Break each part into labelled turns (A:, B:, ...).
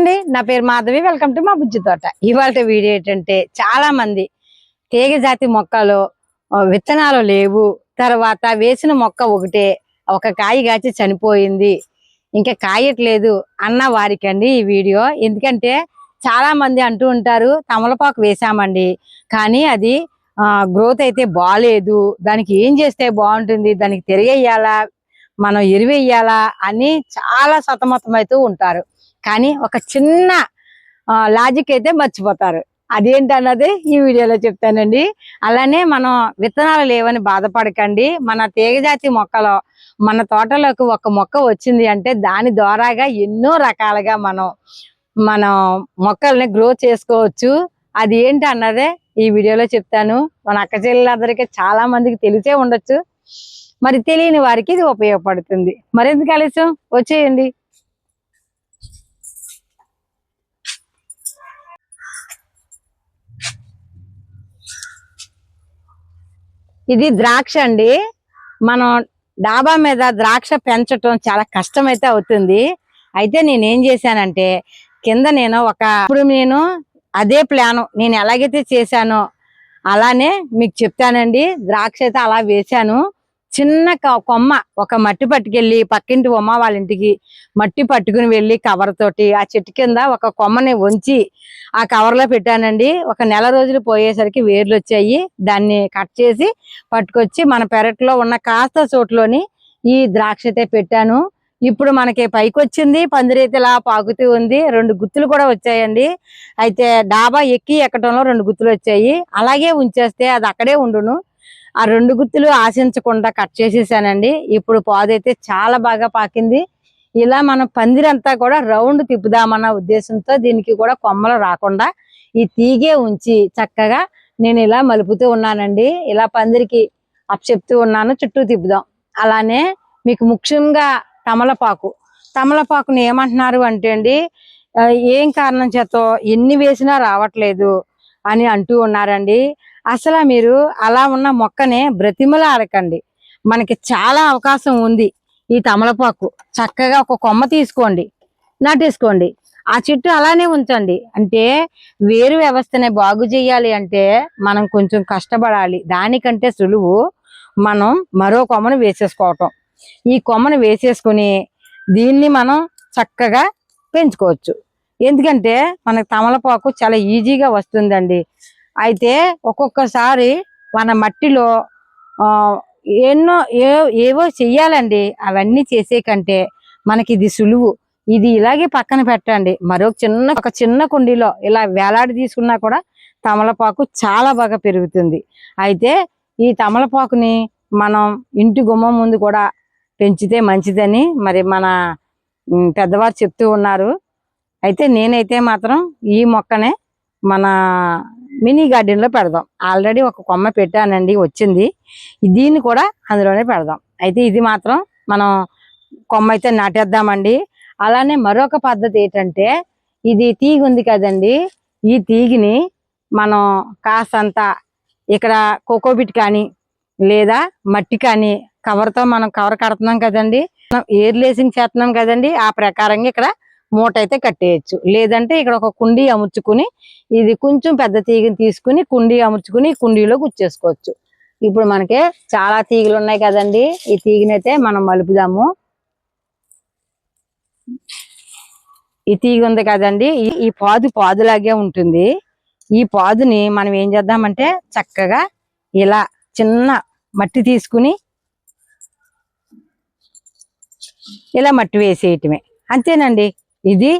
A: అండి. నా పేరు మాధవి. వెల్కమ్ టు మా బుజ్జి తోట. ఇవాళ వీడియో ఏంటంటే చాలా మంది తీగ జాతి మొక్కలు విత్తనాలు లేవు. తర్వాత వేసిన మొక్క ఒకటే ఒక కాయ కాచి చనిపోయింది. ఇంకా కాయట్లేదు అన్న వారికండి ఈ వీడియో. ఎందుకంటే చాలా మంది అంటూ ఉంటారు తమలపాకు వేసామండి. కానీ అది గ్రోత్ అయితే బాగాలేదు దానికి ఏం చేస్తే బాగుంటుంది? దానికి తిరిగేయాలా? మనం ఎరువేయాలా? అని చాలా సతమతమవుతూ ఉంటారు. కానీ ఒక చిన్న లాజిక్ అయితే మర్చిపోతారు. అదేంటన్నది ఈ వీడియోలో చెప్తానండి. అలానే మనం విత్తనాలు లేవని బాధపడకండి. మన తీగజాతి మొక్కలో మన తోటలోకి ఒక మొక్క వచ్చింది అంటే దాని ద్వారాగా ఎన్నో రకాలుగా మనం మనం మొక్కల్ని గ్రో చేసుకోవచ్చు. అది ఏంటి అన్నదే ఈ వీడియోలో చెప్తాను. మన అక్క చెల్లెలందరికీ చాలా మందికి తెలిసే ఉండొచ్చు. మరి తెలియని వారికి ఇది ఉపయోగపడుతుంది. మరెందుకు ఆలస్యం? వచ్చేయండి. ఇది ద్రాక్ష అండి. మనం డాబా మీద ద్రాక్ష పెంచటం చాలా కష్టమైతే అవుతుంది. అయితే నేను ఏం చేశానంటే కింద నేను ఒక ఇప్పుడు నేను అదే ప్లాన్ నేను ఎలాగైతే చేశానో అలానే మీకు చెప్తానండి. ద్రాక్ష అయితే అలా వేశాను. చిన్న కొమ్మ ఒక మట్టి పట్టుకెళ్ళి పక్కింటి ఉమ్మ వాళ్ళ ఇంటికి మట్టి పట్టుకుని వెళ్ళి కవర్ తోటి ఆ చెట్టు కింద ఒక కొమ్మని వంచి ఆ కవర్లో పెట్టానండి. ఒక నెల రోజులు పోయేసరికి వేర్లు వచ్చాయి. దాన్ని కట్ చేసి పట్టుకొచ్చి మన పెరట్లో ఉన్న కాస్త చోట్లోని ఈ ద్రాక్ష పెట్టాను. ఇప్పుడు మనకి పైకి వచ్చింది పందిరేతిలా పాకుతూ ఉంది. రెండు గుత్తులు కూడా వచ్చాయండి. అయితే డాబా ఎక్కి ఎక్కడంలో రెండు గుత్తులు వచ్చాయి. అలాగే ఉంచేస్తే అది అక్కడే ఉండును. ఆ రెండు గుత్తులు ఆశించకుండా కట్ చేసేసానండి. ఇప్పుడు పాదైతే చాలా బాగా పాకింది. ఇలా మనం పందిరంతా కూడా రౌండ్ తిప్పుదామన్న ఉద్దేశంతో దీనికి కూడా కొమ్మలు రాకుండా ఈ తీగే ఉంచి చక్కగా నేను ఇలా మలుపుతూ ఉన్నానండి. ఇలా పందిరికి అప్ చెప్తూ ఉన్నాను చుట్టూ తిప్పుదాం. అలానే మీకు ముఖ్యంగా తమలపాకు. తమలపాకుని ఏమంటున్నారు అంటే అండి ఏం కారణం చేత ఎన్ని వేసినా రావట్లేదు అని అంటూ ఉన్నారండి. అసలు మీరు అలా ఉన్న మొక్కనే బ్రతిమలాడకండి మనకి చాలా అవకాశం ఉంది ఈ తమలపాకు. చక్కగా ఒక కొమ్మ తీసుకోండి. నాటేసుకోండి. ఆ చెట్టు అలానే ఉంచండి. అంటే వేరు వ్యవస్థని బాగు చేయాలి అంటే మనం కొంచెం కష్టపడాలి. దానికంటే సులువు మనం మరో కొమ్మను వేసేసుకోవటం. ఈ కొమ్మను వేసేసుకుని దీన్ని మనం చక్కగా పెంచుకోవచ్చు. ఎందుకంటే మనకు తమలపాకు చాలా ఈజీగా వస్తుందండి. అయితే ఒక్కొక్కసారి మన మట్టిలో ఎన్నో ఏ ఏవో చెయ్యాలండి. అవన్నీ చేసే కంటే మనకి ఇది సులువు. ఇది ఇలాగే పక్కన పెట్టండి. మరొక చిన్న ఒక చిన్న కుండీలో ఇలా వేలాడి తీసుకున్నా కూడా తమలపాకు చాలా బాగా పెరుగుతుంది. అయితే ఈ తమలపాకుని మనం ఇంటి గుమ్మం ముందు కూడా పెంచితే మంచిదని మరి మన పెద్దవారు చెప్తూ ఉన్నారు. అయితే నేనైతే మాత్రం ఈ మొక్కనే మన మినీ గార్డెన్లో పెడదాం. ఆల్రెడీ ఒక కొమ్మ పెట్టానండి వచ్చింది. దీన్ని కూడా అందులోనే పెడదాం. అయితే ఇది మాత్రం మనం కొమ్మ అయితే నాటేద్దామండి. అలానే మరొక పద్ధతి ఏంటంటే ఇది తీగ ఉంది కదండి ఈ తీగిని మనం కాసంత ఇక్కడ కోకోబిట్ కానీ లేదా మట్టి కానీ కవర్తో మనం కవర్ కడుతున్నాం కదండి. మనం ఎయిర్ లేసింగ్ చేస్తున్నాం కదండి ఆ ప్రకారంగా ఇక్కడ మూట అయితే కట్టేయచ్చు. లేదంటే ఇక్కడ ఒక కుండీ అమర్చుకుని ఇది కొంచెం పెద్ద తీగని తీసుకుని కుండీ అమర్చుకుని కుండీలో గుచ్చేసుకోవచ్చు. ఇప్పుడు మనకి చాలా తీగలు ఉన్నాయి కదండి. ఈ తీగని అయితే మనం మలుపుదాము. ఈ తీగ ఉంది కదండి. ఈ- ఈ పాదు పాదులాగే ఉంటుంది. ఈ పాదుని మనం ఏం చేద్దామంటే చక్కగా ఇలా చిన్న మట్టి తీసుకుని ఇలా మట్టి వేసేయటమే. అంతేనండి. ఇది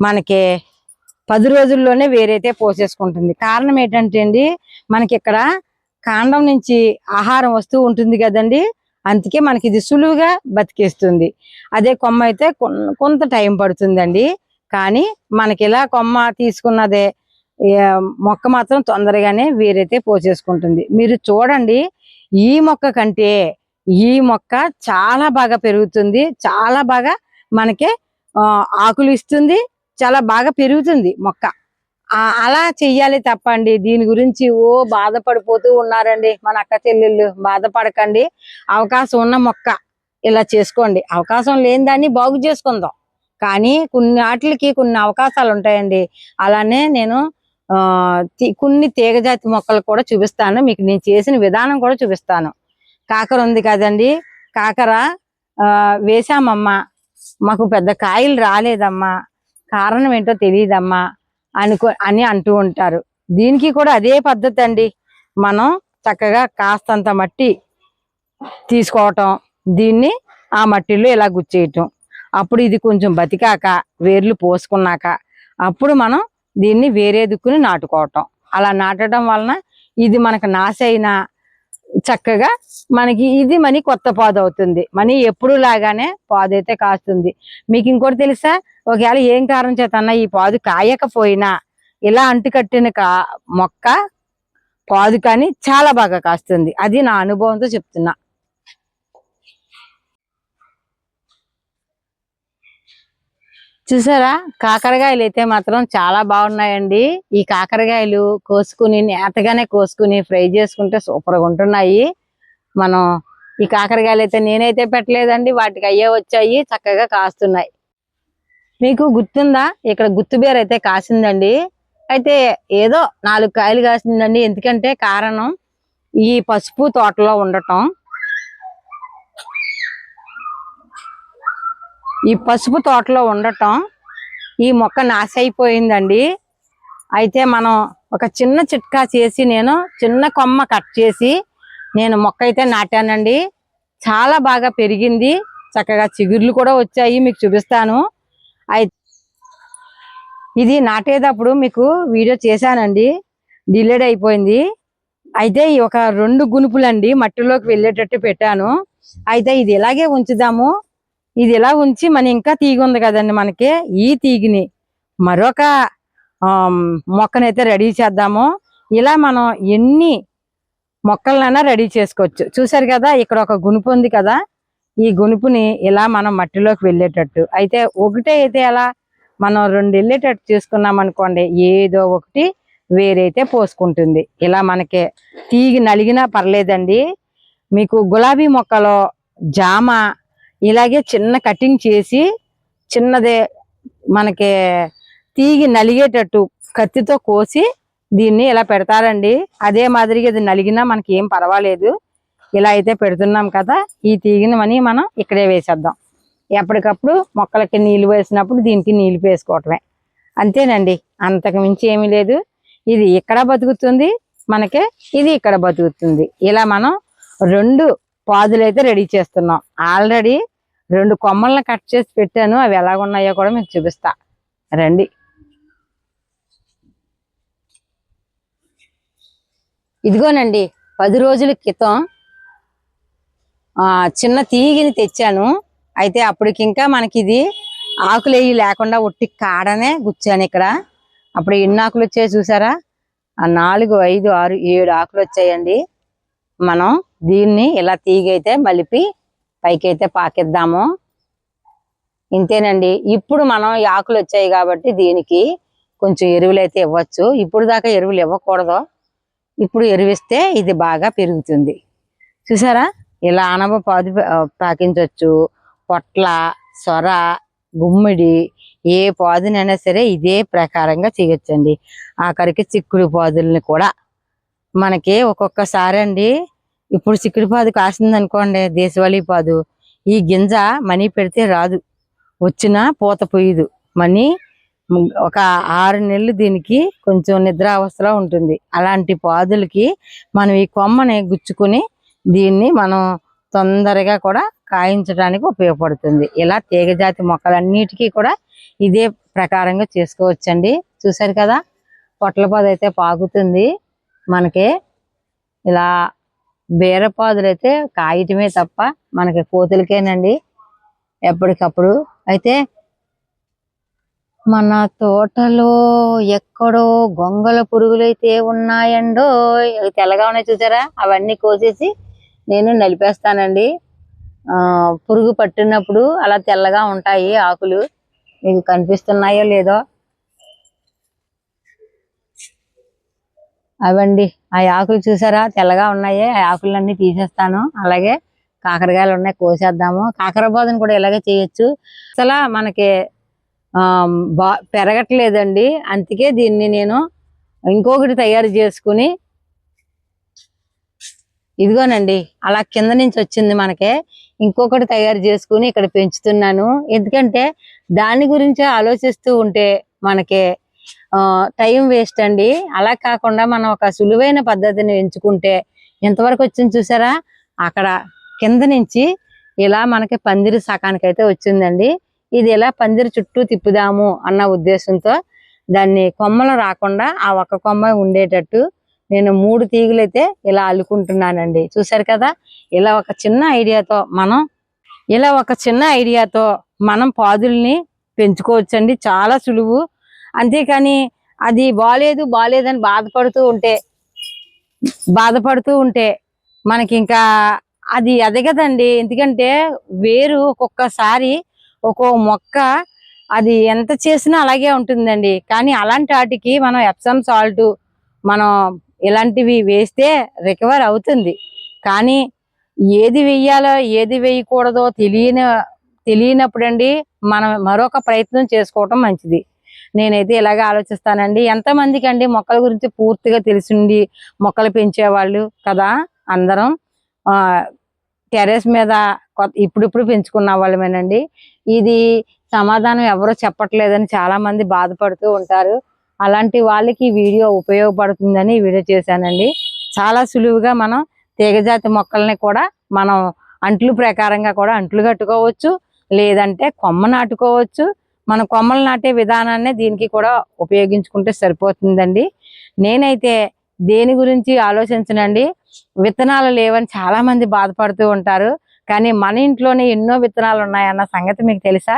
A: మనకి పది రోజుల్లోనే వేరైతే పోసేసుకుంటుంది. కారణం ఏంటంటే అండి మనకి ఇక్కడ కాండం నుంచి ఆహారం వస్తూ ఉంటుంది కదండి అందుకే మనకి ఇది సులువుగా బతికేస్తుంది. అదే కొమ్మ అయితే కొంత టైం పడుతుందండి కానీ మనకి ఇలా కొమ్మ తీసుకున్నదే మొక్క మాత్రం తొందరగానే వేరైతే పోసేసుకుంటుంది. మీరు చూడండి ఈ మొక్క కంటే ఈ మొక్క చాలా బాగా పెరుగుతుంది చాలా బాగా మనకి ఆకులు ఇస్తుంది చాలా బాగా పెరుగుతుంది మొక్క. అలా చెయ్యాలి తప్పండి. దీని గురించి ఓ బాధపడిపోతూ ఉన్నారండి మన అక్క చెల్లెళ్ళు. బాధపడకండి. అవకాశం ఉన్న మొక్క ఇలా చేసుకోండి. అవకాశం లేని దాన్ని బాగు చేసుకుందాం. కానీ కొన్ని వాటికి కొన్ని అవకాశాలు ఉంటాయండి. అలానే నేను ఆ కొన్ని తీగజాతి మొక్కలు కూడా చూపిస్తాను. మీకు నేను చేసిన విధానం కూడా చూపిస్తాను. కాకర ఉంది కదండి. కాకర ఆ వేసామమ్మా మాకు పెద్ద కాయలు రాలేదమ్మా. కారణం ఏంటో తెలియదమ్మా అనుకో అని అంటూ ఉంటారు. దీనికి కూడా అదే పద్ధతి అండి మనం చక్కగా కాస్తంత మట్టి తీసుకోవటం దీన్ని ఆ మట్టిలో ఇలా గుచ్చేయటం. అప్పుడు ఇది కొంచెం బతికాక వేర్లు పోసుకున్నాక అప్పుడు మనం దీన్ని వేరే దిక్కుని నాటుకోవటం. అలా నాటడం వలన ఇది మనకు నాశైనా చక్కగా మనకి ఇది మనీ కొత్త పాదు అవుతుంది మనీ ఎప్పుడు లాగానే పాదు అయితే కాస్తుంది. మీకు ఇంకోటి తెలుసా? ఒకవేళ ఏం కారణం చేతన్నా ఈ పాదు కాయకపోయినా ఇలా అంటుకట్టిన కా మొక్క పాదు కానీ చాలా బాగా కాస్తుంది. అది నా అనుభవంతో చెప్తున్నా. చూసారా? కాకరకాయలు అయితే మాత్రం చాలా బాగున్నాయండి. ఈ కాకరకాయలు కోసుకుని నేతగానే కోసుకుని ఫ్రై చేసుకుంటే సూపర్గా ఉంటున్నాయి. మనం ఈ కాకరకాయలు అయితే నేనైతే పెట్టలేదండి. వాటికి అయ్యే వచ్చాయి. చక్కగా కాస్తున్నాయి. మీకు గుర్తుందా? ఇక్కడ గుత్తుబీర అయితే కాసిందండి. అయితే ఏదో నాలుగు కాయలు కాసిందండి. ఎందుకంటే కారణం ఈ పసుపు తోటలో ఉండటం. ఈ పసుపు తోటలో ఉండటం ఈ మొక్క నాశ అయిపోయిందండి అయితే మనం ఒక చిన్న చిట్కా చేసి నేను చిన్న కొమ్మ కట్ చేసి నేను మొక్క అయితే నాటానండి. చాలా బాగా పెరిగింది. చక్కగా చిగుర్లు కూడా వచ్చాయి మీకు చూపిస్తాను. అయితే ఇది నాటేటప్పుడు మీకు వీడియో చేశానండి. డిలేడ్ అయిపోయింది. అయితే ఒక రెండు గునుపులండి మట్టిలోకి వెళ్ళేటట్టు పెట్టాను. అయితే ఇది ఇలాగే ఉంచుదాము? ఇది ఇలా ఉంచి మన ఇంకా తీగ ఉంది కదండి మనకి. ఈ తీగిని మరొక మొక్కనైతే రెడీ చేద్దాము. ఇలా మనం ఎన్ని మొక్కలనైనా రెడీ చేసుకోవచ్చు. చూసారు కదా ఇక్కడ ఒక గునుపు ఉంది కదా. ఈ గునుపుని ఇలా మనం మట్టిలోకి వెళ్ళేటట్టు. అయితే ఒకటే అయితే ఎలా మనం రెండు వెళ్ళేటట్టు చూసుకున్నాం అనుకోండి ఏదో ఒకటి వేరైతే పోసుకుంటుంది. ఇలా మనకి తీగి నలిగినా పర్లేదండి. మీకు గులాబీ మొక్కలో జామ ఇలాగే చిన్న కటింగ్ చేసి చిన్నదే మనకి తీగి నలిగేటట్టు కత్తితో కోసి దీన్ని ఇలా పెడతారండి. అదే మాదిరిగా ఇది నలిగినా మనకి ఏం పర్వాలేదు. ఇలా అయితే పెడుతున్నాం కదా ఈ తీగిని మని మనం ఇక్కడే వేసేద్దాం. ఎప్పటికప్పుడు మొక్కలకి నీళ్ళు వేసినప్పుడు దీనికి నీళ్ళు వేసుకోవటమే. అంతేనండి అంతకు మించి ఏమీ లేదు. ఇది ఇక్కడ బతుకుతుంది మనకి ఇది ఇక్కడ బతుకుతుంది. ఇలా మనం రెండు పాదులు అయితే రెడీ చేస్తున్నాం. ఆల్రెడీ రెండు కొమ్మల్ని కట్ చేసి పెట్టాను. అవి ఎలాగున్నాయో కూడా మీకు చూపిస్తా. రండి. ఇదిగోనండి పది రోజుల క్రితం చిన్న తీగిని తెచ్చాను. అయితే అప్పటికి ఇంకా మనకి ఇది ఆకులేయి లేకుండా ఒట్టి కాడనే గుచ్చాను ఇక్కడ. అప్పుడు ఎన్ని ఆకులు వచ్చాయో చూసారా? ఆ నాలుగు ఐదు ఆరు ఏడు ఆకులు వచ్చాయండి. మనం దీన్ని ఇలా తీగైతే మలిపి పైకైతే పాకిద్దాము. ఇంతేనండి. ఇప్పుడు మనం ఆకులు వచ్చాయి కాబట్టి దీనికి కొంచెం ఎరువులు అయితే ఇవ్వచ్చు. ఇప్పుడు దాకా ఎరువులు ఇవ్వకూడదు. ఇప్పుడు ఎరువిస్తే ఇది బాగా పెరుగుతుంది. చూసారా? ఇలా అనబ పాదు పాకించవచ్చు పొట్ల సొర గుమ్మిడి ఏ పాదునైనా సరే ఇదే ప్రకారంగా చేయొచ్చండి. ఆఖరికి చిక్కుడు పాదుల్ని కూడా మనకి ఒక్కొక్కసారి అండి ఇప్పుడు చిక్కుడు పాదు కాసింది అనుకోండి దేశవాళీ పాదు. ఈ గింజ మనీ పెడితే రాదు. వచ్చినా పూత పోయిదు. మనీ ఒక ఆరు నెలలు దీనికి కొంచెం నిద్ర అవస్థలో ఉంటుంది. అలాంటి పాదులకి మనం ఈ కొమ్మని గుచ్చుకుని దీన్ని మనం తొందరగా కూడా కాయించడానికి ఉపయోగపడుతుంది. ఇలా తీగజాతి మొక్కలన్నిటికీ కూడా ఇదే ప్రకారంగా చేసుకోవచ్చండి. చూసారు కదా? పొట్ల పాదు అయితే పాకుతుంది మనకి ఇలా బీరపాదులు అయితే కాయటమే తప్ప మనకి కోతులకేనండి ఎప్పటికప్పుడు. అయితే మన తోటలో ఎక్కడో గొంగల పురుగులు అయితే ఉన్నాయండో తెల్లగా ఉన్నాయి చూసారా? అవన్నీ కోసేసి నేను నలిపేస్తానండి. పురుగు పట్టినప్పుడు అలా తెల్లగా ఉంటాయి ఆకులు. మీకు కనిపిస్తున్నాయో లేదో అవండి. ఆ ఆకులు చూసారా? తెల్లగా ఉన్నాయి. ఆ ఆకులన్నీ తీసేస్తాను. అలాగే కాకరకాయలు ఉన్నాయి కోసేద్దాము. కాకర కూడా ఇలాగే చేయొచ్చు. అసలు మనకి బా పెరగట్లేదండి. అందుకే దీన్ని నేను ఇంకొకటి తయారు చేసుకుని ఇదిగోనండి అలా కింద నుంచి వచ్చింది మనకే. ఇంకొకటి తయారు చేసుకుని ఇక్కడ పెంచుతున్నాను. ఎందుకంటే దాని గురించి ఆలోచిస్తూ ఉంటే మనకి టైం వేస్ట్ అండి. అలా కాకుండా మనం ఒక సులువైన పద్ధతిని ఎంచుకుంటే ఎంతవరకు వచ్చింది చూసారా? అక్కడ కింద నుంచి ఇలా మనకి పందిరి సకానికి అయితే వచ్చిందండి. ఇది ఇలా పందిరి చుట్టూ తిప్పుదాము అన్న ఉద్దేశంతో దాన్ని కొమ్మలు రాకుండా ఆ ఒక్క కొమ్మ ఉండేటట్టు నేను మూడు తీగులైతే ఇలా అల్లుకుంటున్నానండి. చూసారు కదా? ఇలా ఒక చిన్న ఐడియాతో మనం ఇలా ఒక చిన్న ఐడియాతో మనం పాదుల్ని పెంచుకోవచ్చండి. చాలా సులువు. అంతేకాని అది బాగాలేదు బాగాలేదని బాధపడుతూ ఉంటే బాధపడుతూ ఉంటే మనకి ఇంకా అది ఎదగదండి ఎందుకంటే వేరు ఒక్కొక్కసారి ఒక్కో మొక్క అది ఎంత చేసినా అలాగే ఉంటుందండి. కానీ అలాంటి వాటికి మనం ఎప్సమ్ సాల్ట్ మనం ఇలాంటివి వేస్తే రికవర్ అవుతుంది. కానీ ఏది వెయ్యాలో ఏది వేయకూడదో తెలియని తెలియనప్పుడండి మనం మరొక ప్రయత్నం చేసుకోవటం మంచిది. నేనైతే ఇలాగే ఆలోచిస్తానండి. ఎంతమందికి అండి మొక్కల గురించి పూర్తిగా తెలిసిండి మొక్కలు పెంచేవాళ్ళు కదా అందరం? ఆ టెరెస్ మీద కొత్త ఇప్పుడిప్పుడు పెంచుకున్న వాళ్ళమేనండి. ఇది సమాధానం ఎవరో చెప్పట్లేదని చాలా మంది బాధపడుతూ ఉంటారు. అలాంటి వాళ్ళకి ఈ వీడియో ఉపయోగపడుతుందని ఈ వీడియో చేశానండి. చాలా సులువుగా మనం తీగజాతి మొక్కల్ని కూడా మనం అంట్లు ప్రకారంగా కూడా అంట్లు కట్టుకోవచ్చు. లేదంటే కొమ్మ నాటుకోవచ్చు. మన కొమ్మలు నాటే విధానాన్ని దీనికి కూడా ఉపయోగించుకుంటే సరిపోతుందండి. నేనైతే దేని గురించి ఆలోచించనండి. విత్తనాలు లేవని చాలా మంది బాధపడుతూ ఉంటారు. కానీ మన ఇంట్లోనే ఎన్నో విత్తనాలు ఉన్నాయన్న సంగతి మీకు తెలుసా?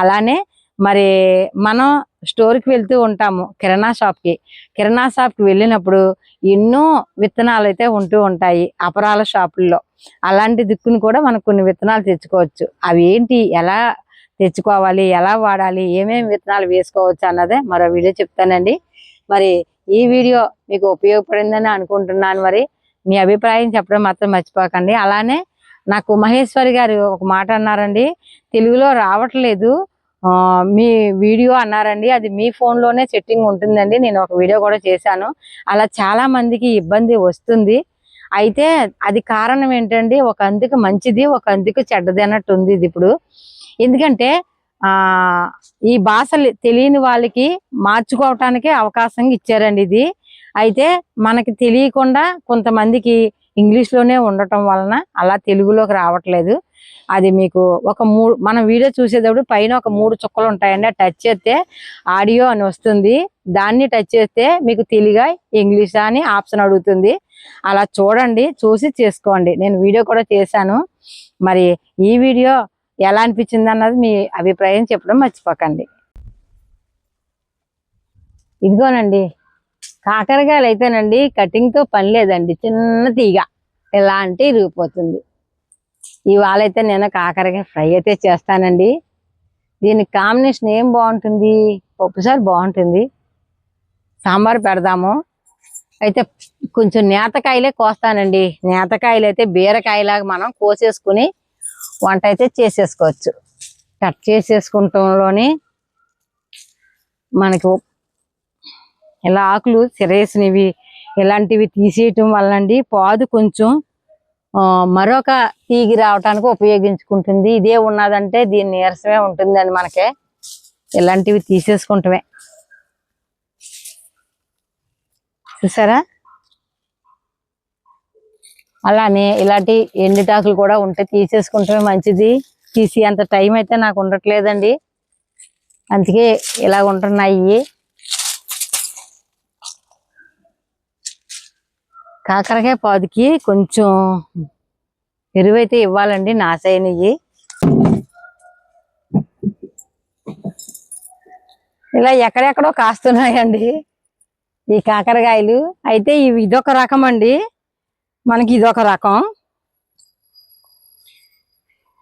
A: అలానే మరి మనం స్టోర్కి వెళ్తూ ఉంటాము కిరాణా షాప్కి. కిరాణా షాప్కి వెళ్ళినప్పుడు ఎన్నో విత్తనాలు అయితే ఉంటూ ఉంటాయి అపరాల షాపుల్లో. అలాంటి దిక్కును కూడా మనం కొన్ని విత్తనాలు తెచ్చుకోవచ్చు. అవి ఏంటి ఎలా తెచ్చుకోవాలి ఎలా వాడాలి ఏమేమి విత్తనాలు వేసుకోవచ్చు అన్నదే మరో వీడియో చెప్తానండి. మరి ఈ వీడియో మీకు ఉపయోగపడిందని అనుకుంటున్నాను మరి. మీ అభిప్రాయం చెప్పడం మాత్రం మర్చిపోకండి. అలానే నాకు మహేశ్వరి గారు ఒక మాట అన్నారండి తెలుగులో రావట్లేదు. మీ వీడియో అన్నారండి. అది మీ ఫోన్లోనే సెట్టింగ్ ఉంటుందండి. నేను ఒక వీడియో కూడా చేశాను. అలా చాలా మందికి ఇబ్బంది వస్తుంది. అయితే అది కారణం ఏంటండి? ఒక అందుకు మంచిది ఒక అందుకు చెడ్డది అన్నట్టు ఉంది ఇది ఇప్పుడు. ఎందుకంటే ఆ ఈ భాషలు తెలియని వాళ్ళకి మార్చుకోవటానికి అవకాశం ఇచ్చారండి ఇది. అయితే మనకి తెలియకుండా కొంతమందికి ఇంగ్లీష్లోనే ఉండటం వలన అలా తెలుగులోకి రావట్లేదు. అది మీకు ఒక మూడు మనం వీడియో చూసేటప్పుడు పైన ఒక మూడు చుక్కలు ఉంటాయండి. టచ్ చేస్తే ఆడియో అని వస్తుంది. దాన్ని టచ్ చేస్తే మీకు తెలుగా ఇంగ్లీష్ అని ఆప్షన్ అడుగుతుంది. అలా చూడండి చూసి చేసుకోండి. నేను వీడియో కూడా చేశాను. మరి ఈ వీడియో ఎలా అనిపించింది అన్నది మీ అభిప్రాయం చెప్పడం మర్చిపోకండి. ఇదిగోనండి కాకరకాయలు అయితేనండి కటింగ్తో పని లేదండి చిన్న తీగ ఇలాంటి ఇరిగిపోతుంది. ఇవాళ అయితే నేను కాకరకాయ ఫ్రై అయితే చేస్తానండి. దీనికి కాంబినేషన్ ఏం బాగుంటుంది? పప్పుసారి బాగుంటుంది. సాంబార్ పెడదాము. అయితే కొంచెం నేతకాయలే కోస్తానండి. నేతకాయలు అయితే బీరకాయలాగా మనం కోసేసుకుని వంట అయితే చేసేసుకోవచ్చు. కట్ చేసేసుకుంటంలోనే మనకు ఇలా ఆకులు సిరేసినవి ఇలాంటివి తీసేయటం వల్లండి. పాదు కొంచెం మరొక తీగి రావటానికి ఉపయోగించుకుంటుంది. ఇదే ఉన్నదంటే దీని నీరసమే ఉంటుందండి మనకే. ఇలాంటివి తీసేసుకుంటమే. చూసారా? అలానే ఇలాంటి ఎండుటాకులు కూడా ఉంటే తీసేసుకుంటమే మంచిది. తీసి అంత టైం అయితే నాకు ఉండట్లేదండి. అందుకే ఇలా ఉంటున్నాయి కాకరకాయ పాదుకి కొంచెం ఎరువైతే ఇవ్వాలండి నాశైనవి. ఇలా ఎక్కడెక్కడో కాస్తున్నాయండి ఈ కాకరకాయలు. అయితే ఇవి ఇదొక రకం అండి మనకి ఇదొక రకం.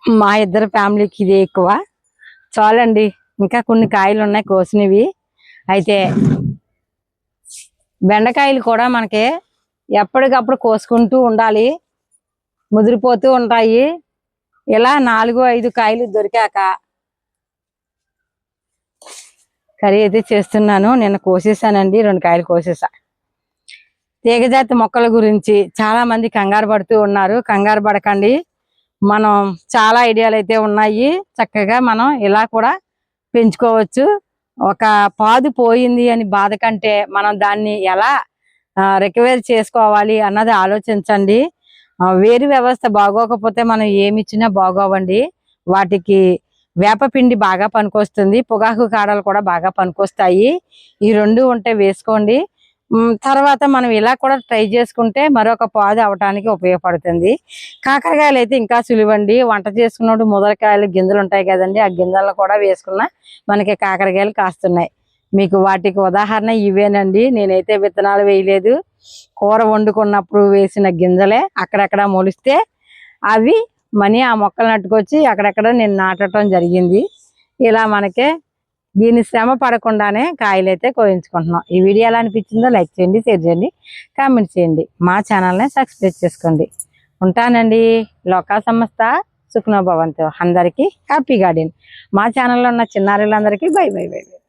A: మా ఇద్దరు ఫ్యామిలీకి ఇదే ఎక్కువ. చాలండి. ఇంకా కొన్ని కాయలు ఉన్నాయి కోసినవి. అయితే బెండకాయలు కూడా మనకి ఎప్పటికప్పుడు కోసుకుంటూ ఉండాలి. ముదిరిపోతూ ఉంటాయి. ఇలా నాలుగు ఐదు కాయలు దొరికాక కర్రీ అయితే చేస్తున్నాను. నిన్న కోసేసానండి. రెండు కాయలు కోసేసా. తీగజాతి మొక్కల గురించి చాలా మంది కంగారు పడుతూ ఉన్నారు. కంగారు పడకండి. మనం చాలా ఐడియాలు అయితే ఉన్నాయి. చక్కగా మనం ఇలా కూడా పెంచుకోవచ్చు. ఒక పాదు పోయింది అని బాధ కంటే మనం దాన్ని ఎలా రికవర్ చేసుకోవాలి అన్నది ఆలోచించండి. వేరు వ్యవస్థ బాగోకపోతే మనం ఏమి ఇచ్చినా బాగోవండి. వాటికి వేపపిండి బాగా పనికొస్తుంది. పొగాకు కాడలు కూడా బాగా పనికొస్తాయి. ఈ రెండు ఉంటే వేసుకోండి. తర్వాత మనం ఇలా కూడా ట్రై చేసుకుంటే మరొక పాదు అవటానికి ఉపయోగపడుతుంది. కాకరకాయలు అయితే ఇంకా సులువండి. వంట చేసుకున్నప్పుడు ముదరకాయలు గింజలు ఉంటాయి కదండి. ఆ గింజలను కూడా వేసుకున్న మనకి కాకరకాయలు కాస్తున్నాయి. మీకు వాటికి ఉదాహరణ ఇవేనండి. నేనైతే విత్తనాలు వేయలేదు. కూర వండుకున్నప్పుడు వేసిన గింజలే అక్కడక్కడ మొలిస్తే అవి మనీ ఆ మొక్కలు నట్టుకొచ్చి అక్కడక్కడ నేను నాటడం జరిగింది. ఇలా మనకే దీని శ్రమ పడకుండానే కాయలు అయితే కోయించుకుంటున్నాం. ఈ వీడియో ఎలా అనిపించిందో లైక్ చేయండి షేర్ చేయండి కామెంట్ చేయండి. మా ఛానల్ని సబ్స్క్రైబ్ చేసుకోండి. ఉంటానండి లోకా సంస్థ సుఖ్నోభవంతో. అందరికీ హ్యాపీ గార్డెన్. మా ఛానల్లో ఉన్న చిన్నారులందరికీ బై బై బై బై.